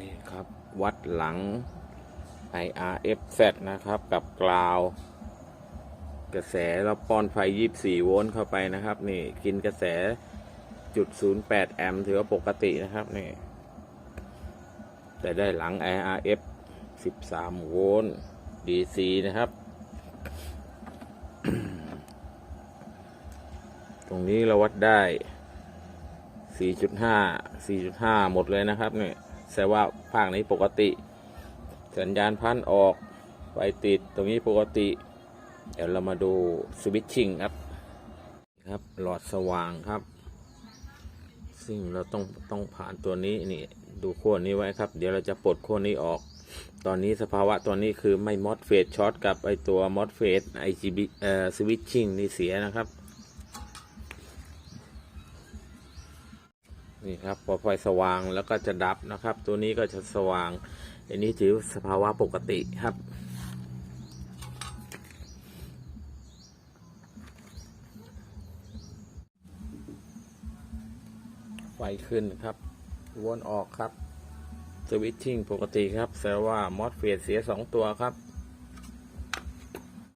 นี่ครับ วัดหลัง IRFZ นะครับ กับกราว กระแสแล้วป้อนไฟ 24 โวลต์เข้าไปนะครับ นี่กินกระแสจุด08 แอมป์ถือว่าปกตินะครับนี่ แต่ได้หลัง IRF 13 โวลต์ DC นะครับ ตรงนี้เราวัดได้ 4.5 4.5 หมดเลยนะครับเนี่ย แสดงว่าภาคนี้ปกติ สัญญาณพันออกไฟติดตรงนี้ปกติ เดี๋ยวเรามาดูสวิตชิ่งครับครับ หลอดสว่างครับ ซึ่งเราต้องต้องผ่านตัวนี้นี่ดูขั้วนี้ไว้ครับ เดี๋ยวเราจะปลดขั้วนี้ออก ตอนนี้สภาวะตัวนี้คือไม่มอสเฟตช็อตกับไอตัวมอสเฟตไอจีบีเอ่อสวิตชิ่งนี่เสียนะครับ นี่ครับพอไฟสว่างแล้วก็จะดับนะครับ ตัวนี้ก็จะสว่าง อันนี้ถือสภาวะปกติครับไฟขึ้นครับวนออกครับ สวิตชิ่งปกติครับแสดงว่ามอสเฟสเสียสองตัวครับ